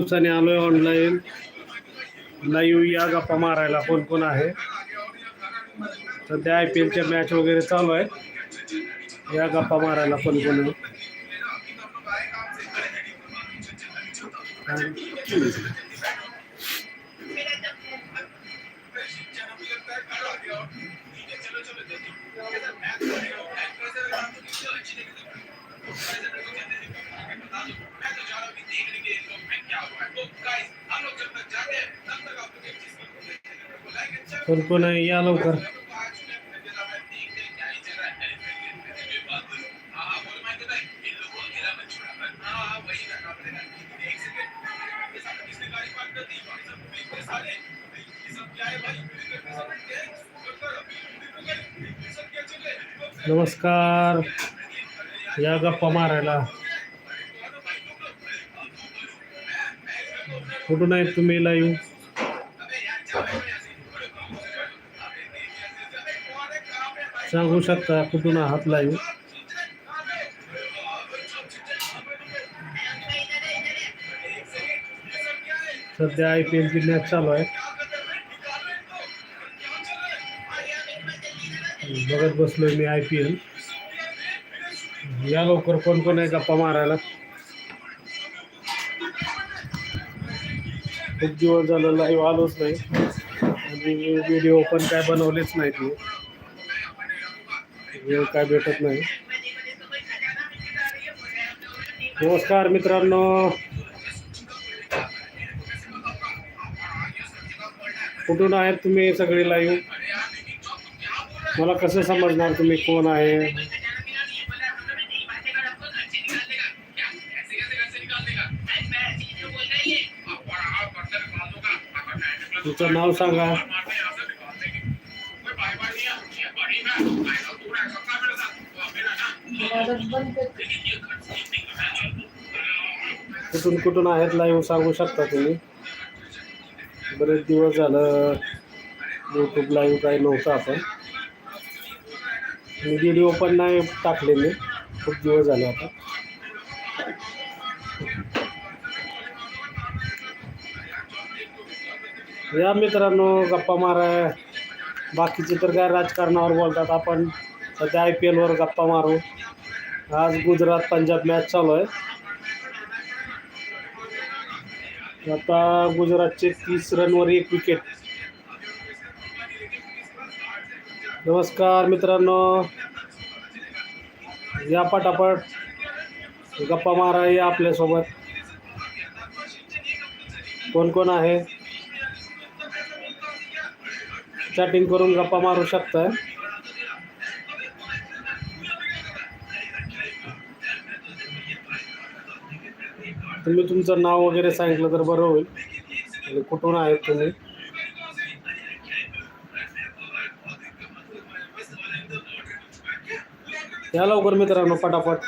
दिवसाने आलोय online live या गप्पा मारायला कोण कोण आहे? सध्या आय पी एलच्या मॅच वगैरे चालू आहे या गप्पा मारायला कोण कोण आहे? कोण आहे या लवकर नमस्कार। या गप्पा मारायला। कुठून आहेत तुम्ही लाईव्ह सांगू शकता कुठून आहात लाईव्ह सध्या आय पी एलची मॅच चालू आहे. बघत बसलोय मी आय पी एल या लवकर कोण कोण आहे गप्पा मारायला? खूप दिवस झालं लाईव्ह आलोच नाही. आणि व्हिडिओ पण काय बनवलेच नाहीत तू वेळ काय भेटत नाही. नमस्कार मित्रांनो. कुठून आहेत तुम्ही सगळे लाईव्ह मला कसं समजणार तुम्ही कोण आहे? तुमचं नाव सांगा. कुठून कुठून आहेत लाईव्ह सांगू शकता तुम्ही. बरेच दिवस झालं यूट्यूब लाईव्ह काही नव्हतं आपण मी व्हिडिओ पण नाही टाकले मी. खूप दिवस झाले आता. या मित्रांनो गप्पा मारा. बाकीचे तर काय राजकारणावर बोलतात आपण. सध्या आय पी एलवर गप्पा मारू. आज गुजरात पंजाब मॅच चालू आहे. आता गुजरातचे तीस रनवर एक विकेट नमस्कार मित्रांनो. या पटापट गप्पा मारा या आपल्यासोबत. कोण कोण आहे? चॅटिंग करून गप्पा मारू शकताय. तुम्ही तुमचं नाव वगैरे सांगितलं तर बरं होईल. आणि कुठून आहेत तुम्ही? या लवकर मित्रांनो पटापट.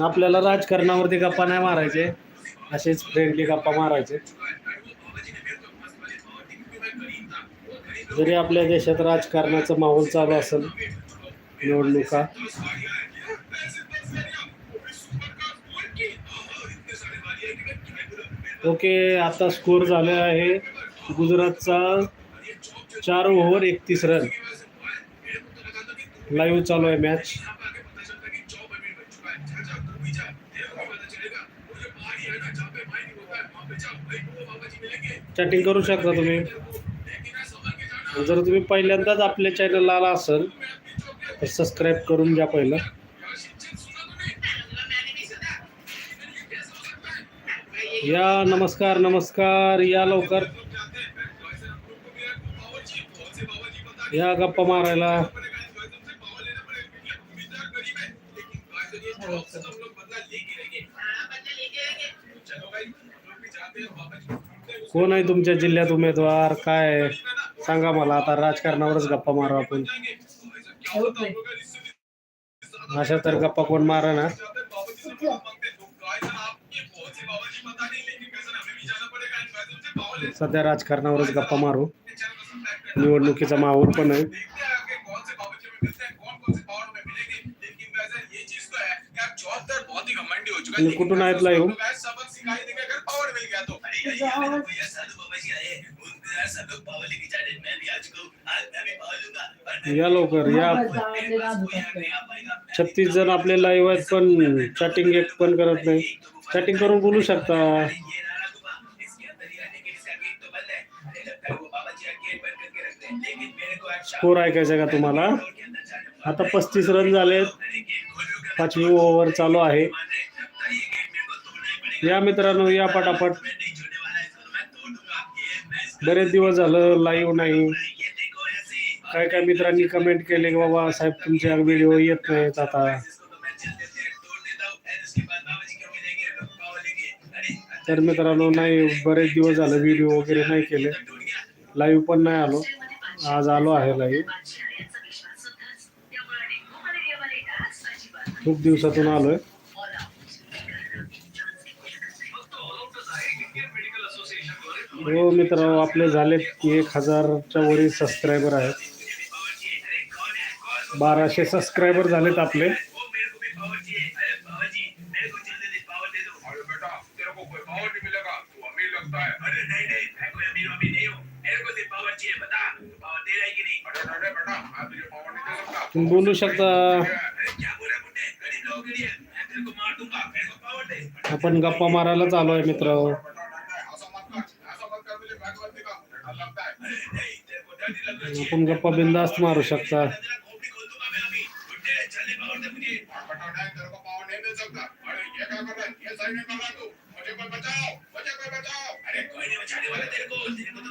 आपल्याला राजकारणावरती गप्पा नाही मारायचे. असेच फ्रेंडली गप्पा मारायचे. जरी आपल्या देशात राजकारणाचा माहोल चालू असेल निवडणुका ओके आता स्कोर झाले आहे गुजरातचा चार ओव्हर एकतीस रन. लाईव्ह चालू आहे मॅच चॅटिंग करू शकता तुम्ही. जर तुम्ही पहिल्यांदाच आपल्या चॅनलला आला असेल तर सबस्क्राईब करून घ्या पहिलं. या नमस्कार नमस्कार या लवकर. या गप्पा मारायला. कोण आहे तुमच्या जिल्ह्यात उमेदवार? काय? सांगा मला आता राजकारणावरच गप्पा मारू आपण. अशा तर गप्पा कोण मारा ना सध्या राजकारणावरच गप्पा मारू. निवडणुकीचा माहोल पण आहे. कुठून आहेत लाईव्ह या लवकर या. छत्तीस जण आपले लाईव्ह आहेत पण चॅटिंग एक पण करत नाही. चॅटिंग करून बोलू शकता. स्कोर ऐकायचा का तुम्हाला? आता पस्तीस रन झाले पाचवी ओव्हर चालू आहे. या मित्रांनो या पटापट. बरेच दिवस झालं लाईव्ह नाही. काय काय मित्रांनी कमेंट केले की बाबा साहेब तुमच्या व्हिडिओ येत नाहीत आता? तर मित्रांनो नाही बरेच दिवस झालं व्हिडिओ वगैरे नाही केले. लाईव्ह पण नाही आलो. आज आलो आहे लाइट खूप दिवसातून आलोय. हो मित्र आपले झालेत एक हजारच्या वरील सबस्क्रायबर आहेत. बाराशे सबस्क्रायबर झालेत आपले. बोलू शकता। आपण गप्पा मारायला चालू आहे मित्र. आपण गप्पा बिंदास्त मारू शकता. अरे कोई नहीं बचाने वाला तेरे को। तेरे को तो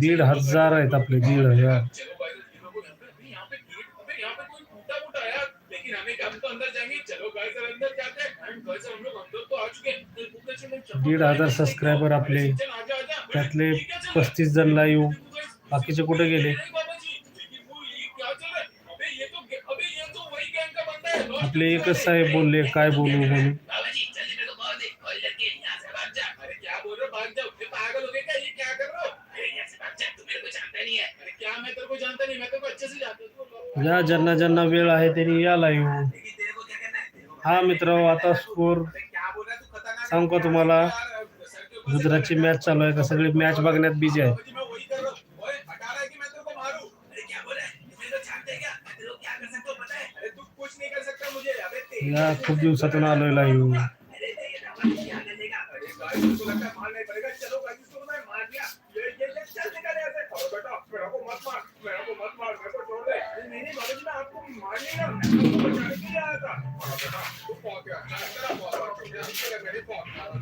दीड हजार आहेत आपले दीड हजार. दीड हजार सबस्क्रायबर आपले. त्यातले पस्तीस जण लाईव्ह बाकीचे कुठे गेले? आपले एकच साहेब बोलले काय बोलू म्हणून. ज्या ज्यांना ज्यांना वेळ आहे त्यांनी या येऊ. हा मित्र आता स्कोर सांगू का तुम्हाला? गुजरातची मॅच चालू आहे का सगळी मॅच बघण्यात बिझी आहे. या खूप दिवसातून आलोय लाईव्ह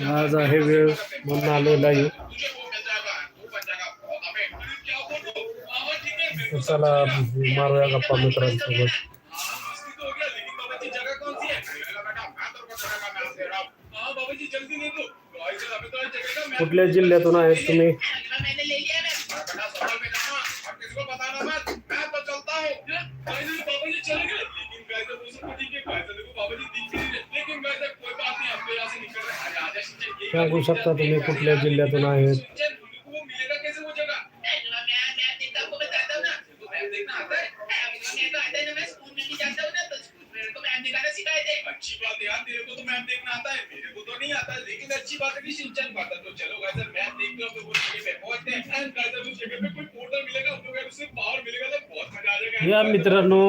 आज आहे वेळ म्हणून आलो नाही चला मारूया गप्पा मित्रांसोबत. कुठल्या जिल्ह्यातून आहेत तुम्ही? सांगू शकता तुम्ही कुठल्या जिल्ह्यातून आहेत? या मित्रांनो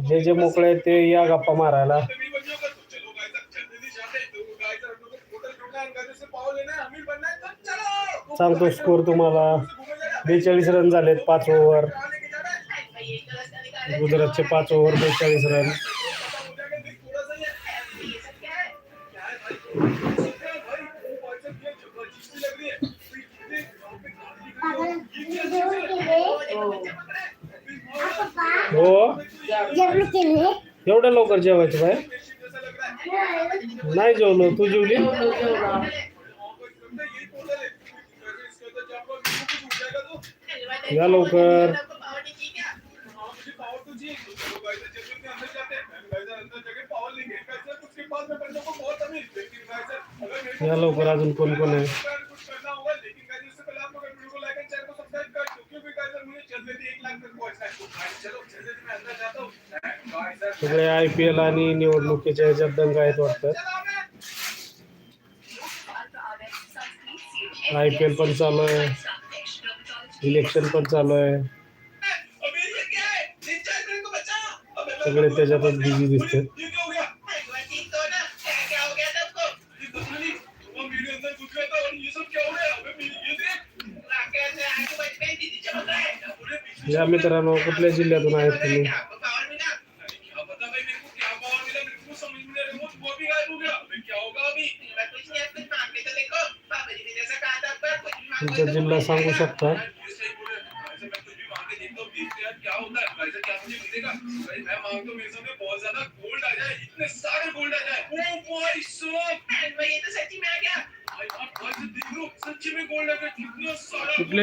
जे जे मोकळे आहेत ते या गप्पा मारायला. सांगतो स्कोर तुम्हाला. बेचाळीस रन झालेत पाच ओव्हर गुजरातचे पाच ओव्हर बेचाळीस रन हो. एवढ्या लवकर जेवायचं बाहेर? नाही जेवलो. तू जेवली? या लवकर. या लवकर अजून कोण कोण आहे? सगळे आय पी एल आणि निवडणुकीच्या ह्याच्यात दंग आहेत वाटतं. आय पी एल पण चालू आहे. इलेक्शन पण चालू आहे. सगळे त्याच्यातच बिझी दिसते ये क्या हो गया ये मेरे अंदर घुस गया था चुका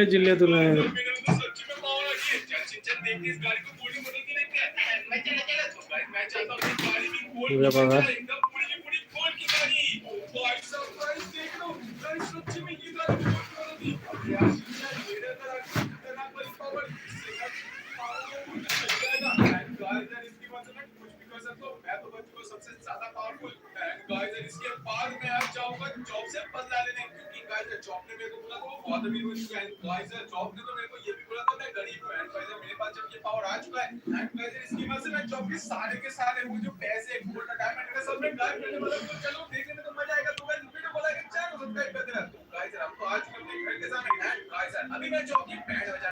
सबसे ज़्यादा पावरफुल जॉब से बदला लेने। यार जॉब ने मेरे को बोला था, वो बहुत अमीर बन चुका है गाइस जॉब ने तो मेरे को ये भी बोला था, मैं गरीब हूँ एंड गाइस यार मेरे पास जब ये पावर आ चुका है एंड गाइस यार इसकी वजह से मैं जॉब के सारे के सारे वो जो पैसे गोल्ड डायमंड का सब मैं गायब करने वाला हूँ। तो चलो, देखने में तो मज़ा आएगा तो मैं वीडियो को लाइक चैनल को सब्सक्राइब कर देना गाइस यार हम तो आज देख रहे हैं के सामने गाइस अभी मैं चौकी बैंड बजा